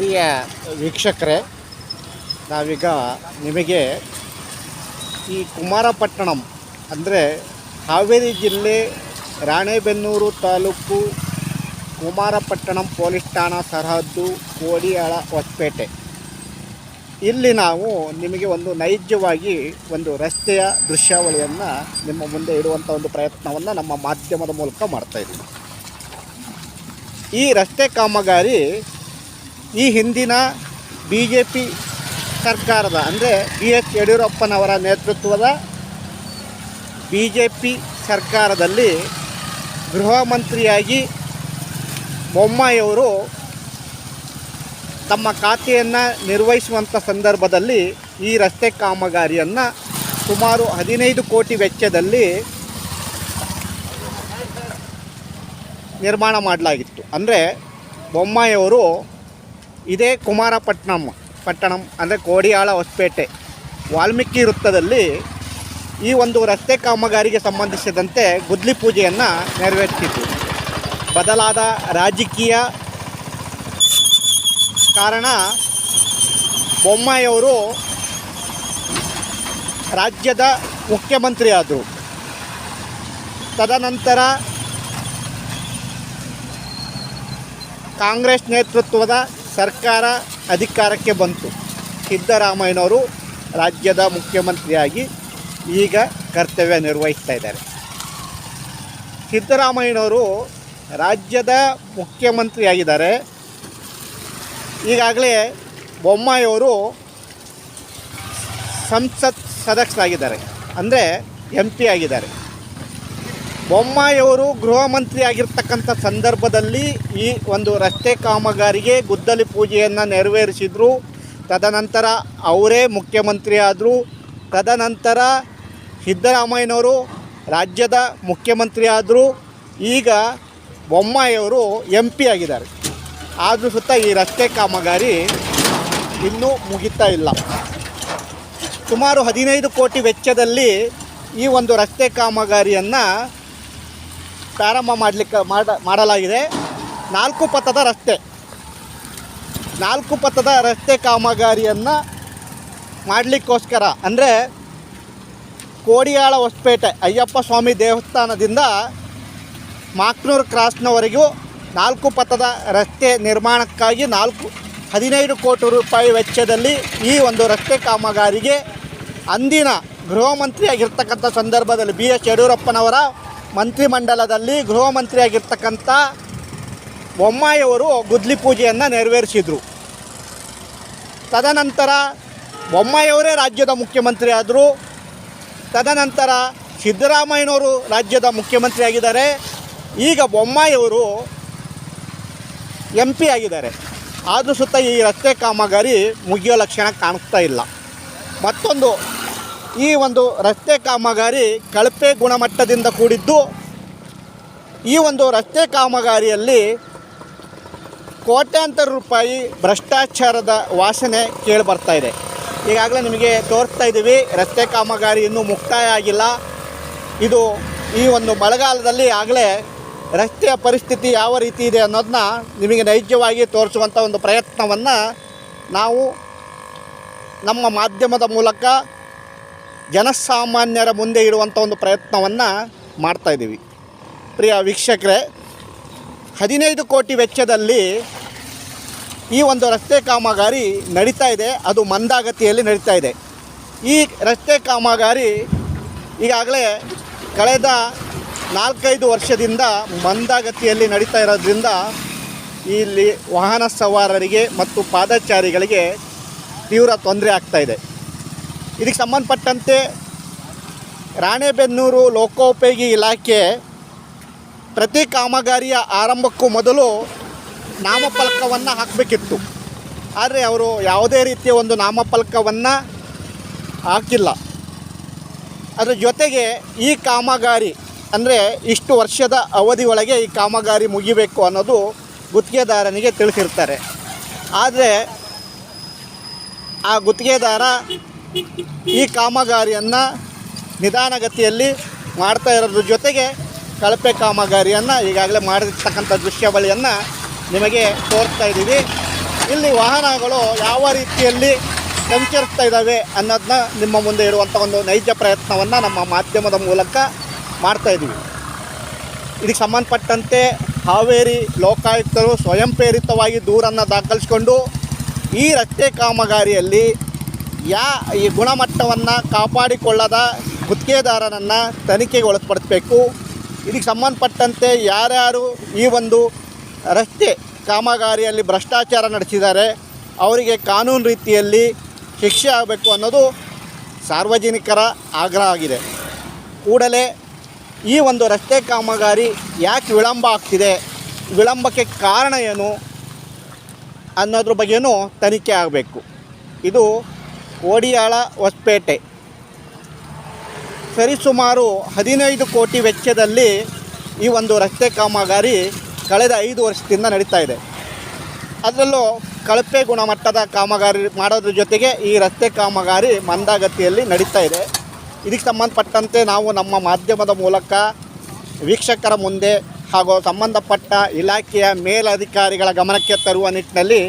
ಪ್ರಿಯ ವೀಕ್ಷಕರೇ, ನಾವೀಗ ನಿಮಗೆ ಈ ಕುಮಾರಪಟ್ಟಣಂ ಅಂದರೆ ಹಾವೇರಿ ಜಿಲ್ಲೆ ರಾಣೆಬೆನ್ನೂರು ತಾಲೂಕು ಕುಮಾರಪಟ್ಟಣಂ ಪೊಲೀಸ್ ಠಾಣಾ ಸರಹದ್ದು ಕೋಡಿಯಾಳ ಹೊಸಪೇಟೆ. ಇಲ್ಲಿ ನಾವು ನಿಮಗೆ ಒಂದು ನೈಜವಾಗಿ ಒಂದು ರಸ್ತೆಯ ದೃಶ್ಯಾವಳಿಯನ್ನು ನಿಮ್ಮ ಮುಂದೆ ಇಡುವಂಥ ಒಂದು ಪ್ರಯತ್ನವನ್ನು ನಮ್ಮ ಮಾಧ್ಯಮದ ಮೂಲಕ ಮಾಡ್ತಾಯಿದ್ದೀವಿ ಈ ರಸ್ತೆ ಕಾಮಗಾರಿ ಈ ಹಿಂದಿನ ಬಿ ಜೆ ಪಿ ಸರ್ಕಾರದ, ಅಂದರೆ ಬಿ ಎಸ್ ಯಡಿಯೂರಪ್ಪನವರ ನೇತೃತ್ವದ ಬಿ ಜೆ ಪಿ ಸರ್ಕಾರದಲ್ಲಿ ಗೃಹ ಮಂತ್ರಿಯಾಗಿ ಬೊಮ್ಮಾಯಿಯವರು ತಮ್ಮ ಖಾತೆಯನ್ನು ನಿರ್ವಹಿಸುವಂಥ ಸಂದರ್ಭದಲ್ಲಿ ಈ ರಸ್ತೆ ಕಾಮಗಾರಿಯನ್ನು ಸುಮಾರು ಹದಿನೈದು ಕೋಟಿ ವೆಚ್ಚದಲ್ಲಿ ನಿರ್ಮಾಣ ಮಾಡಲಾಗಿತ್ತು. ಅಂದರೆ ಬೊಮ್ಮಾಯಿಯವರು ಇದೇ ಕುಮಾರಪಟ್ಟಣಂ, ಪಟ್ಟಣಂ ಅಂದರೆ ಕೋಡಿಯಾಳ ಹೊಸಪೇಟೆ. ವಾಲ್ಮೀಕಿ ವೃತ್ತದಲ್ಲಿ ಈ ಒಂದು ರಸ್ತೆ ಕಾಮಗಾರಿಗೆ ಸಂಬಂಧಿಸಿದಂತೆ ಗುದ್ಲಿ ಪೂಜೆಯನ್ನು ನೆರವೇರಿಸಿತು ಬದಲಾದ ರಾಜಕೀಯ ಕಾರಣ ಬೊಮ್ಮಾಯಿಯವರು ರಾಜ್ಯದ ಮುಖ್ಯಮಂತ್ರಿ ಆದರು ತದನಂತರ ಕಾಂಗ್ರೆಸ್ ನೇತೃತ್ವದ ಸರ್ಕಾರ ಅಧಿಕಾರಕ್ಕೆ ಬಂತು. ಸಿದ್ದರಾಮಯ್ಯನವರು ರಾಜ್ಯದ ಮುಖ್ಯಮಂತ್ರಿಯಾಗಿ ಈಗ ಕರ್ತವ್ಯ ನಿರ್ವಹಿಸ್ತಾ ಇದ್ದಾರೆ. ಸಿದ್ದರಾಮಯ್ಯನವರು ರಾಜ್ಯದ ಮುಖ್ಯಮಂತ್ರಿಯಾಗಿದ್ದಾರೆ. ಈಗಾಗಲೇ ಬೊಮ್ಮಾಯಿಯವರು ಸಂಸತ್ ಸದಸ್ಯರಾಗಿದ್ದಾರೆ. ಅಂದರೆ ಎಂ ಪಿ ಆಗಿದ್ದಾರೆ. ಬೊಮ್ಮಾಯಿಯವರು ಗೃಹ ಮಂತ್ರಿ ಆಗಿರ್ತಕ್ಕಂಥ ಸಂದರ್ಭದಲ್ಲಿ ಈ ಒಂದು ರಸ್ತೆ ಕಾಮಗಾರಿಗೆ ಗುದ್ದಲಿ ಪೂಜೆಯನ್ನು ನೆರವೇರಿಸಿದರು. ತದನಂತರ ಅವರೇ ಮುಖ್ಯಮಂತ್ರಿ ಆದರು ತದನಂತರ ಸಿದ್ದರಾಮಯ್ಯನವರು ರಾಜ್ಯದ ಮುಖ್ಯಮಂತ್ರಿ ಆದರು ಈಗ ಬೊಮ್ಮಾಯಿಯವರು ಎಂ ಪಿ ಆಗಿದ್ದಾರೆ. ಆದರೂ ಸುತ್ತ ಈ ರಸ್ತೆ ಕಾಮಗಾರಿ ಇನ್ನೂ ಮುಗಿತಾ ಇಲ್ಲ. ಸುಮಾರು ಹದಿನೈದು ಕೋಟಿ ವೆಚ್ಚದಲ್ಲಿ ಈ ಒಂದು ರಸ್ತೆ ಕಾಮಗಾರಿಯನ್ನು ಪ್ರಾರಂಭ ಮಾಡಲಿಕ್ಕೆ ಮಾಡ ಮಾಡಲಾಗಿದೆ. ನಾಲ್ಕು ಪಥದ ರಸ್ತೆ. ನಾಲ್ಕು ಪಥದ ರಸ್ತೆ ಕಾಮಗಾರಿಯನ್ನು ಮಾಡಲಿಕ್ಕೋಸ್ಕರ ಅಂದರೆ ಕೋಡಿಯಾಳ ಹೊಸಪೇಟೆ, ಅಯ್ಯಪ್ಪ ಸ್ವಾಮಿ ದೇವಸ್ಥಾನದಿಂದ ಮಾಕ್ನೂರು ಕ್ರಾಸ್ನವರೆಗೂ ನಾಲ್ಕು ಪಥದ ರಸ್ತೆ ನಿರ್ಮಾಣಕ್ಕಾಗಿ ನಾಲ್ಕು, ಹದಿನೈದು ಕೋಟಿ ರೂಪಾಯಿ ವೆಚ್ಚದಲ್ಲಿ ಈ ಒಂದು ರಸ್ತೆ ಕಾಮಗಾರಿಗೆ ಅಂದಿನ ಗೃಹ ಮಂತ್ರಿಯಾಗಿರ್ತಕ್ಕಂಥ ಸಂದರ್ಭದಲ್ಲಿ ಬಿ ಎಸ್ ಯಡಿಯೂರಪ್ಪನವರ ಮಂತ್ರಿಮಂಡಲದಲ್ಲಿ ಗೃಹ ಮಂತ್ರಿಯಾಗಿರ್ತಕ್ಕಂಥ ಬೊಮ್ಮಾಯಿಯವರು ಗುದ್ಲಿ ಪೂಜೆಯನ್ನು ನೆರವೇರಿಸಿದರು. ತದನಂತರ ಬೊಮ್ಮಾಯಿಯವರೇ ರಾಜ್ಯದ ಮುಖ್ಯಮಂತ್ರಿ ಆದರು ತದನಂತರ ಸಿದ್ದರಾಮಯ್ಯನವರು ರಾಜ್ಯದ ಮುಖ್ಯಮಂತ್ರಿ ಆಗಿದ್ದಾರೆ ಈಗ ಬೊಮ್ಮಾಯಿಯವರು ಎಂ ಪಿ ಆಗಿದ್ದಾರೆ. ಆದರೂ ಸುತ್ತ ಈ ರಸ್ತೆ ಕಾಮಗಾರಿ ಮುಗಿಯೋ ಲಕ್ಷಣ ಕಾಣಿಸ್ತಾ ಇಲ್ಲ. ಮತ್ತೊಂದು ಈ ಒಂದು ರಸ್ತೆ ಕಾಮಗಾರಿ ಕಳಪೆ ಗುಣಮಟ್ಟದಿಂದ ಕೂಡಿದ್ದು, ಈ ಒಂದು ರಸ್ತೆ ಕಾಮಗಾರಿಯಲ್ಲಿ ಕೋಟ್ಯಾಂತರ ರೂಪಾಯಿ ಭ್ರಷ್ಟಾಚಾರದ ವಾಸನೆ ಕೇಳಿ ಬರ್ತಾ ಇದೆ. ಈಗಾಗಲೇ ನಿಮಗೆ ತೋರಿಸ್ತಾ ಇದ್ದೀವಿ, ರಸ್ತೆ ಕಾಮಗಾರಿ ಇನ್ನೂ ಮುಕ್ತಾಯ ಆಗಿಲ್ಲ. ಇದು ಈ ಒಂದು ಮಳೆಗಾಲದಲ್ಲಿ ಆಗಲೇ ರಸ್ತೆಯ ಪರಿಸ್ಥಿತಿ ಯಾವ ರೀತಿ ಇದೆ ಅನ್ನೋದನ್ನ ನಿಮಗೆ ನೈಜವಾಗಿ ತೋರಿಸುವಂಥ ಒಂದು ಪ್ರಯತ್ನವನ್ನು ನಾವು ನಮ್ಮ ಮಾಧ್ಯಮದ ಮೂಲಕ ಜನಸಾಮಾನ್ಯರ ಮುಂದೆ ಇಡುವಂಥ ಒಂದು ಪ್ರಯತ್ನವನ್ನು ಮಾಡ್ತಾಯಿದ್ದೀವಿ ಪ್ರಿಯ ವೀಕ್ಷಕರೇ, ಹದಿನೈದು ಕೋಟಿ ವೆಚ್ಚದಲ್ಲಿ ಈ ಒಂದು ರಸ್ತೆ ಕಾಮಗಾರಿ ನಡೀತಾ ಇದೆ, ಅದು ಮಂದಾಗತಿಯಲ್ಲಿ ನಡೀತಾ ಇದೆ. ಈ ರಸ್ತೆ ಕಾಮಗಾರಿ ಈಗಾಗಲೇ ಕಳೆದ ನಾಲ್ಕೈದು ವರ್ಷದಿಂದ ಮಂದಾಗತಿಯಲ್ಲಿ ನಡೀತಾ ಇರೋದ್ರಿಂದ ಇಲ್ಲಿ ವಾಹನ ಸವಾರರಿಗೆ ಮತ್ತು ಪಾದಚಾರಿಗಳಿಗೆ ತೀವ್ರ ತೊಂದರೆ ಆಗ್ತಾಯಿದೆ ಇದಕ್ಕೆ ಸಂಬಂಧಪಟ್ಟಂತೆ ರಾಣೆಬೆನ್ನೂರು ಲೋಕೋಪಯೋಗಿ ಇಲಾಖೆ ಪ್ರತಿ ಕಾಮಗಾರಿಯ ಆರಂಭಕ್ಕೂ ಮೊದಲು ನಾಮಫಲಕವನ್ನು ಹಾಕಬೇಕಿತ್ತು. ಆದರೆ ಅವರು ಯಾವುದೇ ರೀತಿಯ ಒಂದು ನಾಮಫಲಕವನ್ನು ಹಾಕಿಲ್ಲ. ಅದರ ಜೊತೆಗೆ ಈ ಕಾಮಗಾರಿ ಅಂದರೆ ಇಷ್ಟು ವರ್ಷದ ಅವಧಿಯೊಳಗೆ ಈ ಕಾಮಗಾರಿ ಮುಗಿಬೇಕು ಅನ್ನೋದು ಗುತ್ತಿಗೆದಾರನಿಗೆ ತಿಳಿಸಿರ್ತಾರೆ. ಆದರೆ ಆ ಗುತ್ತಿಗೆದಾರ ಈ ಕಾಮಗಾರಿಯನ್ನು ನಿಧಾನಗತಿಯಲ್ಲಿ ಮಾಡ್ತಾ ಇರೋದ್ರ ಜೊತೆಗೆ ಕಳಪೆ ಕಾಮಗಾರಿಯನ್ನು ಈಗಾಗಲೇ ಮಾಡಿರ್ತಕ್ಕಂಥ ದೃಶ್ಯಾವಳಿಯನ್ನು ನಿಮಗೆ ತೋರಿಸ್ತಾ ಇದ್ದೀವಿ. ಇಲ್ಲಿ ವಾಹನಗಳು ಯಾವ ರೀತಿಯಲ್ಲಿ ಸಂಚರಿಸ್ತಾ ಇದ್ದಾವೆ ಅನ್ನೋದನ್ನ ನಿಮ್ಮ ಮುಂದೆ ಇರುವಂಥ ಒಂದು ನೈಜ ಪ್ರಯತ್ನವನ್ನು ನಮ್ಮ ಮಾಧ್ಯಮದ ಮೂಲಕ ಮಾಡ್ತಾ ಇದ್ದೀವಿ. ಇದಕ್ಕೆ ಸಂಬಂಧಪಟ್ಟಂತೆ ಹಾವೇರಿ ಲೋಕಾಯುಕ್ತರು ಸ್ವಯಂ ಪ್ರೇರಿತವಾಗಿ ದೂರನ್ನು ದಾಖಲಿಸಿಕೊಂಡು ಈ ರಸ್ತೆ ಕಾಮಗಾರಿಯಲ್ಲಿ ಯಾ ಈ ಗುಣಮಟ್ಟವನ್ನು ಕಾಪಾಡಿಕೊಳ್ಳದ ಗುತ್ತಿಗೆದಾರನನ್ನು ತನಿಖೆಗೆ ಒಳಪಡಿಸಬೇಕು. ಇದಕ್ಕೆ ಸಂಬಂಧಪಟ್ಟಂತೆ ಯಾರ್ಯಾರು ಈ ಒಂದು ರಸ್ತೆ ಕಾಮಗಾರಿಯಲ್ಲಿ ಭ್ರಷ್ಟಾಚಾರ ನಡೆಸಿದ್ದಾರೆ, ಅವರಿಗೆ ಕಾನೂನು ರೀತಿಯಲ್ಲಿ ಶಿಕ್ಷೆ ಆಗಬೇಕು ಅನ್ನೋದು ಸಾರ್ವಜನಿಕರ ಆಗ್ರಹ ಆಗಿದೆ. ಕೂಡಲೇ ಈ ಒಂದು ರಸ್ತೆ ಕಾಮಗಾರಿ ಯಾಕೆ ವಿಳಂಬ ಆಗ್ತಿದೆ, ವಿಳಂಬಕ್ಕೆ ಕಾರಣ ಏನು ಅನ್ನೋದ್ರ ಬಗ್ಗೆಯೂ ತನಿಖೆ ಆಗಬೇಕು. ಇದು ಓಡಿಯಾಳ ಹೊಸಪೇಟೆ. ಸರಿಸುಮಾರು ಹದಿನೈದು ಕೋಟಿ ವೆಚ್ಚದಲ್ಲಿ ಈ ಒಂದು ರಸ್ತೆ ಕಾಮಗಾರಿ ಕಳೆದ ಐದು ವರ್ಷದಿಂದ ನಡೀತಾ ಇದೆ. ಅದರಲ್ಲೂ ಕಳಪೆ ಗುಣಮಟ್ಟದ ಕಾಮಗಾರಿ ಮಾಡೋದ್ರ ಜೊತೆಗೆ ಈ ರಸ್ತೆ ಕಾಮಗಾರಿ ಮಂದಾಗತಿಯಲ್ಲಿ ನಡೀತಾ ಇದೆ. ಇದಕ್ಕೆ ಸಂಬಂಧಪಟ್ಟಂತೆ ನಾವು ನಮ್ಮ ಮಾಧ್ಯಮದ ಮೂಲಕ ವೀಕ್ಷಕರ ಮುಂದೆ ಹಾಗೂ ಸಂಬಂಧಪಟ್ಟ ಇಲಾಖೆಯ ಮೇಲಧಿಕಾರಿಗಳ ಗಮನಕ್ಕೆ ತರುವ ನಿಟ್ಟಿನಲ್ಲಿ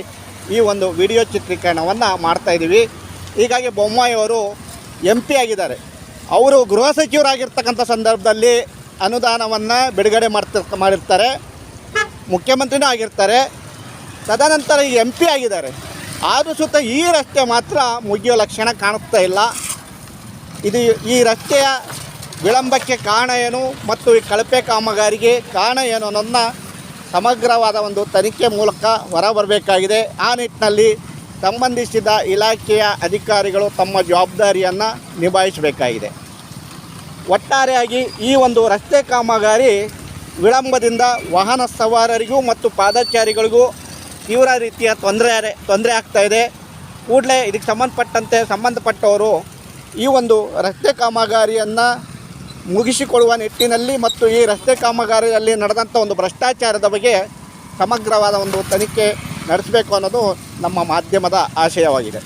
ಈ ಒಂದು ವಿಡಿಯೋ ಚಿತ್ರೀಕರಣವನ್ನು ಮಾಡ್ತಾ ಇದ್ದೀವಿ. ಹೀಗಾಗಿ ಬೊಮ್ಮಾಯಿ ಅವರು ಎಂ ಪಿ ಆಗಿದ್ದಾರೆ. ಅವರು ಗೃಹ ಸಚಿವರಾಗಿರ್ತಕ್ಕಂಥ ಸಂದರ್ಭದಲ್ಲಿ ಅನುದಾನವನ್ನು ಬಿಡುಗಡೆ ಮಾಡ್ತಿರ್ ಮಾಡಿರ್ತಾರೆ. ಮುಖ್ಯಮಂತ್ರಿನೂ ಆಗಿರ್ತಾರೆ. ತದನಂತರ ಈ ಎಂ ಪಿ ಆಗಿದ್ದಾರೆ. ಆದರೂ ಸುತ್ತ ಈ ರಸ್ತೆ ಮಾತ್ರ ಮುಗಿಯೋ ಲಕ್ಷಣ ಕಾಣಿಸ್ತಾ ಇಲ್ಲ. ಇದು ಈ ರಸ್ತೆಯ ವಿಳಂಬಕ್ಕೆ ಕಾರಣ ಏನು ಮತ್ತು ಈ ಕಳಪೆ ಕಾಮಗಾರಿಗೆ ಕಾರಣ ಏನು ಅನ್ನೋದನ್ನ ಸಮಗ್ರವಾದ ಒಂದು ತನಿಖೆ ಮೂಲಕ ಹೊರಬರಬೇಕಾಗಿದೆ. ಆ ನಿಟ್ಟಿನಲ್ಲಿ ಸಂಬಂಧಿಸಿದ ಇಲಾಖೆಯ ಅಧಿಕಾರಿಗಳು ತಮ್ಮ ಜವಾಬ್ದಾರಿಯನ್ನು ನಿಭಾಯಿಸಬೇಕಾಗಿದೆ. ಒಟ್ಟಾರೆಯಾಗಿ ಈ ಒಂದು ರಸ್ತೆ ಕಾಮಗಾರಿ ವಿಳಂಬದಿಂದ ವಾಹನ ಸವಾರರಿಗೂ ಮತ್ತು ಪಾದಚಾರಿಗಳಿಗೂ ತೀವ್ರ ರೀತಿಯ ತೊಂದರೆ ತೊಂದರೆ ಆಗ್ತಾ ಇದೆ. ಕೂಡಲೇ ಇದಕ್ಕೆ ಸಂಬಂಧಪಟ್ಟಂತೆ ಸಂಬಂಧಪಟ್ಟವರು ಈ ಒಂದು ರಸ್ತೆ ಕಾಮಗಾರಿಯನ್ನು ಮುಗಿಸಿಕೊಳ್ಳುವ ನಿಟ್ಟಿನಲ್ಲಿ ಮತ್ತು ಈ ರಸ್ತೆ ಕಾಮಗಾರಿಯಲ್ಲಿ ನಡೆದಂಥ ಒಂದು ಭ್ರಷ್ಟಾಚಾರದ ಬಗ್ಗೆ ಸಮಗ್ರವಾದ ಒಂದು ತನಿಖೆ ನಡೆಸಬೇಕು ಅನ್ನೋದು ನಮ್ಮ ಮಾಧ್ಯಮದ ಆಶಯವಾಗಿದೆ.